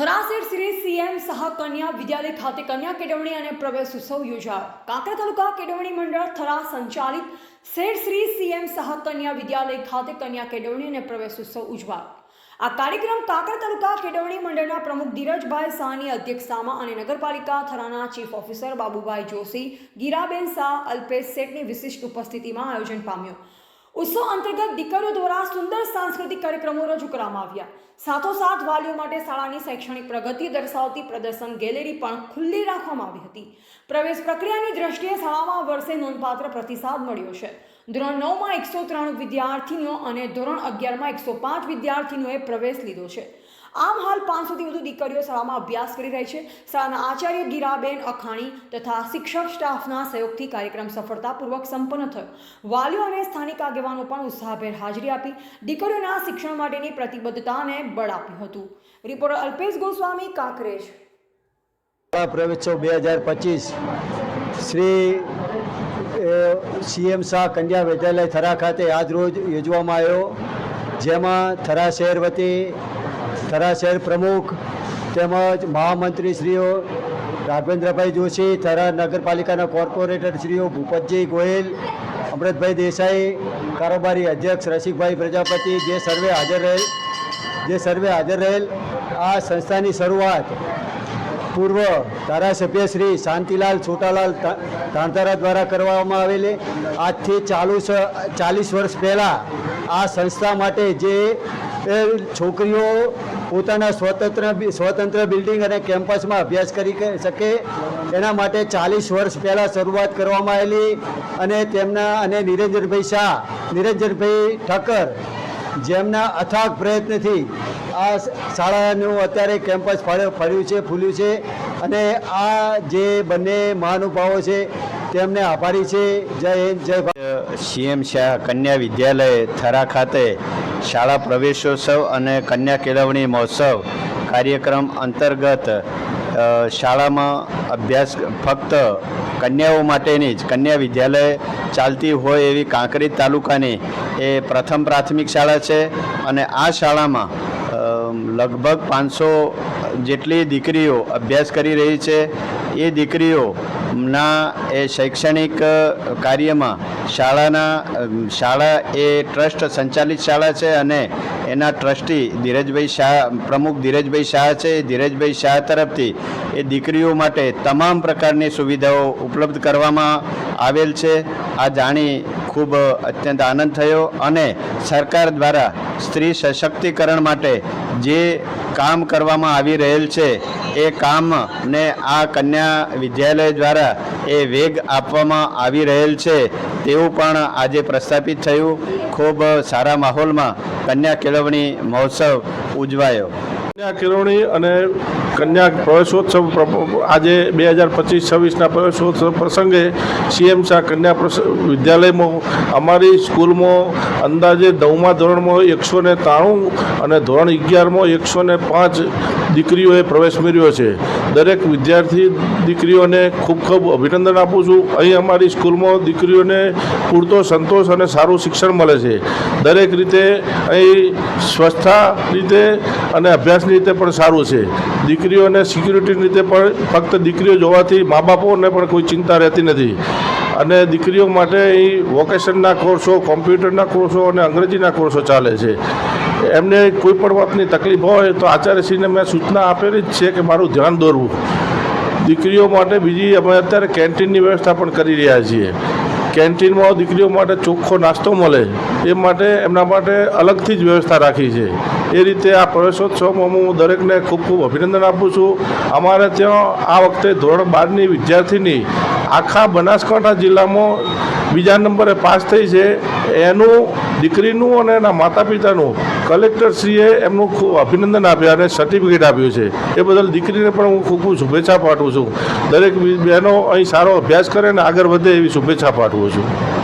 થરાસેર Shri CM સહ કન્યા, વિદ્યાલય ખાતે કન્યા કેળવણી અને પ્રવેશ ઉત્સવ યોજાયો. કાંકરા તાલુકા કેળવણી મંડળ થરા સંચાલિત શેર શ્રી સીએમ સહ કન્યા, વિદ્યાલય ખાતે કન્યા કેળવણી અને પ્રવેશ ઉત્સવ ઉજવાયો. આ કાર્યક્રમ કાંકરા તાલુકા કેળવણી મંડળના પ્રમુખ ધીરજભાઈ શાહની અધ્યક્ષતામાં અને નગરપાલિકા થરાના ચીફ ઓફિસર બાબુભાઈ જોશી, ગીરાબેન શાહ, અલ્પેશ શેઠની વિશિષ્ટ ઉપસ્થિતિમાં આયોજન પામ્યું. ઉત્સવ અંતર્ગત દીકરીઓ દ્વારા સુંદર સાંસ્કૃતિક કાર્યક્રમો રજૂ કરવામાં આવ્યા. સાથોસાથ વાલીઓ માટે શાળાની શૈક્ષણિક પ્રગતિ દર્શાવતી પ્રદર્શન ગેલેરી પણ ખુલ્લી રાખવામાં આવી હતી. પ્રવેશ પ્રક્રિયાની દ્રષ્ટિએ શાળામાં વર્ષે નોંધપાત્ર પ્રતિસાદ મળ્યો છે. ધોરણ નવમાં એકસો ત્રણ વિદ્યાર્થીનીઓ અને ધોરણ અગિયારમાં એકસો પાંચ વિદ્યાર્થીનીઓએ પ્રવેશ લીધો છે. આમ હાલ પાંચસોથી વધુ દીકરીઓ શાળામાં અભ્યાસ કરી રહી છે. શાળાના આચાર્ય ગીરાબેન અખાણી તથા શિક્ષક સ્ટાફના સહયોગથી કાર્યક્રમ સફળતાપૂર્વક સંપન્ન થયો. વાલીઓ અને સ્થાનિક આગેવાનો પણ ઉત્સાહભેર હાજરી આપી દીકરીઓના શિક્ષણ માટેની પ્રતિબદ્ધતાને બળ આપ્યું હતું. રિપોર્ટર અલ્પેશ ગોસ્વામી, કાંકરેજ. પ્રવેશોત્સવ બે હજાર પચીસ શ્રી સીએમ શાહ કન્યા વિદ્યાલય થરા ખાતે આજ રોજ યોજવામાં આવ્યો. જેમાં થરા શહેર વતી, થરા શહેર પ્રમુખ તેમજ મહામંત્રીશ્રીઓ રાઘવેન્દ્રભાઈ જોશી, થરા નગરપાલિકાના કોર્પોરેટરશ્રીઓ ભૂપતજી ગોયલ અમૃતભાઈ દેસાઈ, કારોબારી અધ્યક્ષ રસિકભાઈ પ્રજાપતિ જે સર્વે હાજર રહેલ, જે સર્વે હાજર રહેલ. આ સંસ્થાની શરૂઆત પૂર્વ ધારાસભ્ય શ્રી શાંતિલાલ છોટાલાલ તાંતારા દ્વારા કરવામાં આવેલી આજથી ચાલુ ચાલીસ વર્ષ પહેલાં આ સંસ્થા માટે જે છોકરીઓ પોતાના સ્વતંત્ર સ્વતંત્ર બિલ્ડિંગ અને કેમ્પસમાં અભ્યાસ કરી શકે, એના માટે ચાલીસ વર્ષ પહેલાં શરૂઆત કરવામાં આવેલી અને તેમના, અને નિરંજનભાઈ શાહ, નિરંજનભાઈ ઠક્કર જેમના અથાગ પ્રયત્નથી આ શાળાનું અત્યારે કેમ્પસ ફળ- ફળ્યું છે, ફૂલ્યું છે અને આ જે બંને મહાનુભાવો છે તેમને આભારી છે. જય હિન્દ, જય ભારત. સીએમ શાહ કન્યા વિદ્યાલય થરા ખાતે શાળા પ્રવેશોત્સવ અને કન્યા કેળવણી મહોત્સવ કાર્યક્રમ અંતર્ગત શાળામાં અભ્યાસ ફક્ત કન્યાઓ માટેની જ, કન્યા વિદ્યાલય ચાલતી હોય એવી કાંકરેજ તાલુકાની એ પ્રથમ પ્રાથમિક શાળા છે અને આ શાળામાં લગભગ પાંચસો જેટલી દીકરીઓ અભ્યાસ કરી રહી છે. એ દીકરીઓના એ શૈક્ષણિક કાર્યમાં શાળાના શાળા એ ટ્રસ્ટ સંચાલિત શાળા છે અને એના ટ્રસ્ટી ધીરજભાઈ શાહ, પ્રમુખ ધીરજભાઈ શાહ છે. ધીરજભાઈ શાહ તરફથી એ દીકરીઓ માટે તમામ પ્રકારની સુવિધાઓ ઉપલબ્ધ કરવામાં આવેલ છે. આ જાણી ખૂબ અત્યંત આનંદ થયો અને સરકાર દ્વારા સ્ત્રી સશક્તિકરણ માટે જે કામ કરવામાં આવી રહેલ છે, એ કામને આ કન્યા વિદ્યાલય દ્વારા એ વેગ આપવામાં આવી રહેલ છે. તેવું પણ આજે પ્રસ્થાપિત થયું. ખૂબ સારા માહોલમાં કન્યા કેળવણી મહોત્સવ ઉજવાયો. કન્યા કેળવણી અને કન્યા પ્રવેશોત્સવ આજે બે હજાર પચીસ છવ્વીસના પ્રવેશોત્સવ પ્રસંગે સીએમ શાહ કન્યા વિદ્યાલયમાં, અમારી સ્કૂલમાં અંદાજે નવમા ધોરણમાં એકસો ને ત્રાણું અને ધોરણ અગિયારમાં એકસો ને પાંચ દીકરીઓએ પ્રવેશ મેળવ્યો છે. દરેક વિદ્યાર્થી દીકરીઓને ખૂબ ખૂબ અભિનંદન આપું છું. અહીં અમારી સ્કૂલમાં દીકરીઓને પૂરતો સંતોષ અને સારું શિક્ષણ મળે છે. દરેક રીતે અહીં સ્વચ્છતા રીતે અને રીતે પણ સારું છે. દીકરીઓને સિક્યુરિટીની રીતે પણ ફક્ત દીકરીઓ જોવાથી મા બાપોને પણ કોઈ ચિંતા રહેતી નથી. અને દીકરીઓ માટે અહીં વોકેશનના કોર્સો કોમ્પ્યુટરના કોર્સો અને અંગ્રેજીના કોર્સો ચાલે છે. એમને કોઈ પણ વાતની તકલીફ હોય તો આચાર્યશ્રીને મેં સૂચના આપેલી જ છે કે મારું ધ્યાન દોરવું. દીકરીઓ માટે બીજી અમે અત્યારે કેન્ટીનની વ્યવસ્થા પણ કરી રહ્યા છીએ. કેન્ટીનમાં દીકરીઓ માટે ચોખ્ખો નાસ્તો મળે એ માટે એમના માટે અલગથી જ વ્યવસ્થા રાખી છે. એ રીતે આ પ્રવેશોત્સવમાં હું દરેકને ખૂબ ખૂબ અભિનંદન આપું છું. અમારે ત્યાં આ વખતે ધોરણ બારની વિદ્યાર્થીની આખા બનાસકાંઠા જિલ્લામાં બીજા નંબરે પાસ થઈ છે. એનું દીકરીનું અને એના માતા પિતાનું કલેક્ટરશ્રીએ એમનું ખૂબ અભિનંદન આપ્યા અને સર્ટિફિકેટ આપ્યું છે. એ બદલ દીકરીને પણ હું ખૂબ શુભેચ્છા પાઠવું છું. દરેક બહેનો અહીં સારો અભ્યાસ કરે અને આગળ વધે એવી શુભેચ્છા પાઠવું છું.